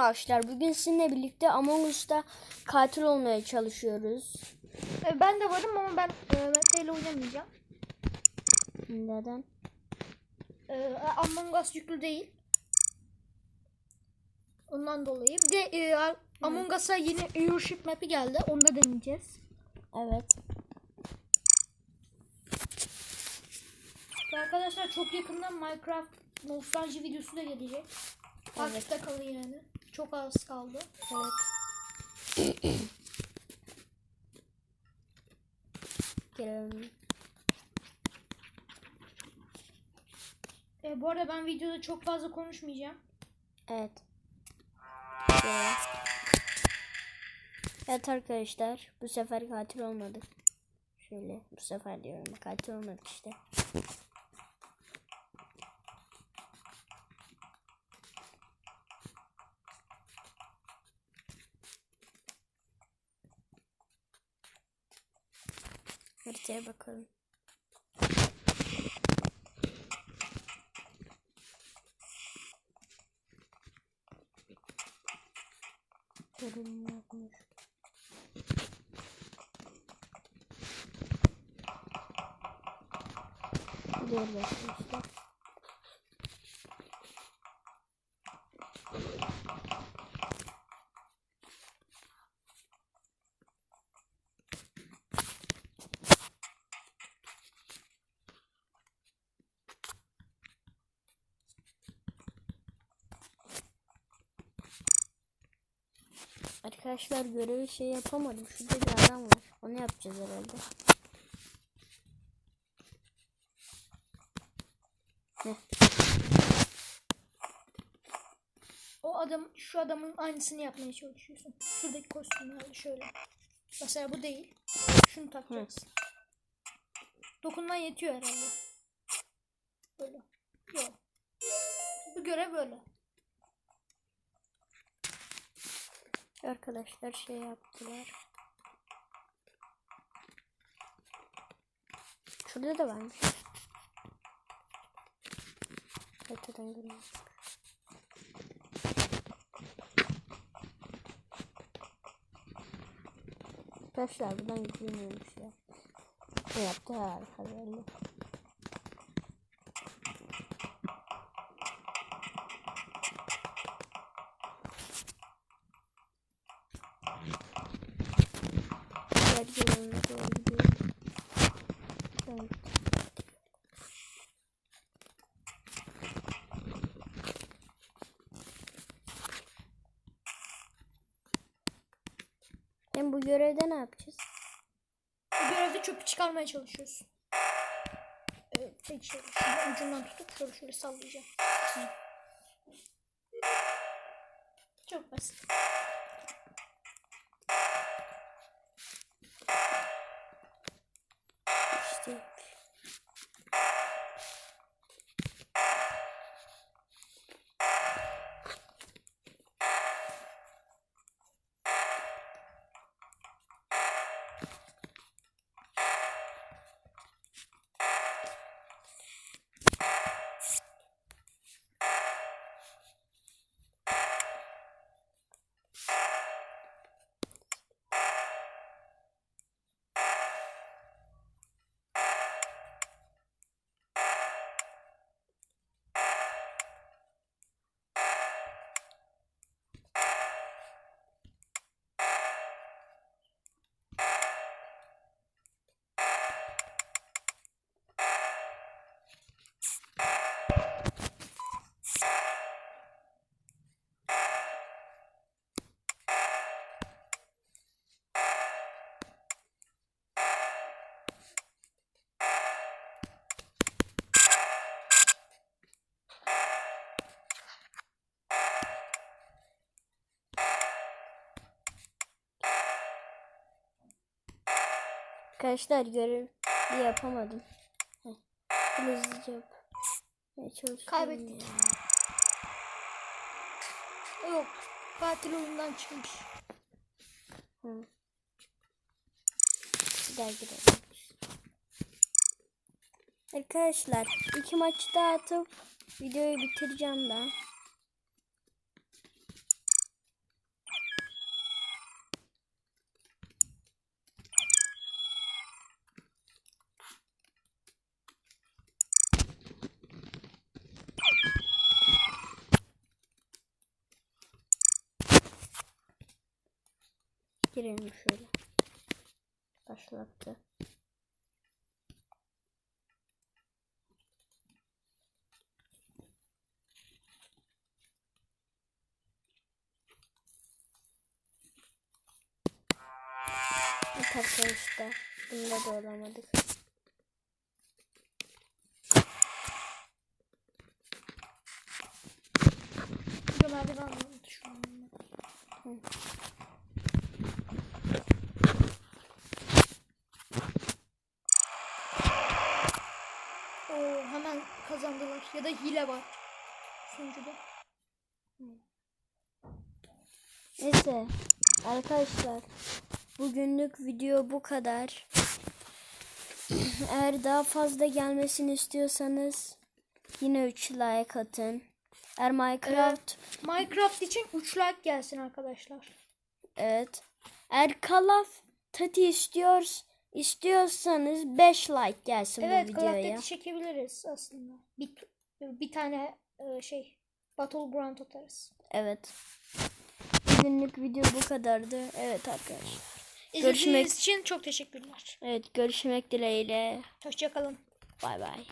Arkadaşlar bugün sizinle birlikte Among Us'ta katil olmaya çalışıyoruz. E, Ben de varım ama ben e, Mete ile oynamayacağım. Neden? E, Among Us yüklü değil. Ondan dolayı. Bir de e, Among Us'a yeni viewership map'i geldi. Onu da deneyeceğiz. Evet. Ve arkadaşlar çok yakında Minecraft nostalji videosu da gelecek. Takipte kalın yani. Çok az kaldı. Evet. Girelim. E, bu arada ben videoda çok fazla konuşmayacağım. Evet. Girelim. Evet arkadaşlar bu sefer katil olmadık. Şöyle bu sefer diyorum katil olmadık işte. Bakalım. Görünüm yapmış. Gidiyoruz arkadaşlar. Arkadaşlar görevi şey yapamadım. Şurada bir adam var. Onu yapacağız herhalde. Heh. O adam şu adamın aynısını yapmaya çalışıyorsun. Şuradaki kostümlerle şöyle. Mesela bu değil. Şunu takacaksın. Dokunman yetiyor herhalde. Böyle. Yok. Bu görev böyle. Arkadaşlar şey yaptılar. Şurada da varmış. Haritadan görüyorum. Arkadaşlar buradan gidilmiyormuş ya. Ne yaptı harika Evet. Hem bu görevde ne yapacağız? Bu görevde çöpü çıkarmaya çalışıyorsun. Evet, şey. Şuradan ucundan tutup şöyle şöyle sallayacağım. Çok basit. Arkadaşlar görev yapamadım. Hızlıca yap. Ya. Yok. Katil oyundan çıkmış. Hı. Bir daha girelim. Arkadaşlar iki maçı da atıp videoyu bitireceğim ben. Girelim şöyle. Başlattı. Evet arkadaşlar. Bunda da olamadık. Burada merdiven vardı şu Ya da hile var. Sunucuda. Neyse arkadaşlar bugünlük video bu kadar. Eğer daha fazla gelmesini istiyorsanız yine 3 like atın. Eğer Minecraft Minecraft için 3 like gelsin arkadaşlar. evet. Eğer Call of Duty istiyor istiyorsanız 5 like gelsin Evet bu Call of videoya. Duty çekebiliriz aslında. Bir, bir tane e, şey Battleground atarız. Evet. Bugünlük video bu kadardı. Evet arkadaşlar. İzlediğiniz Görüşmek- için çok teşekkürler. Evet görüşmek dileğiyle. Hoşçakalın. Bay bay.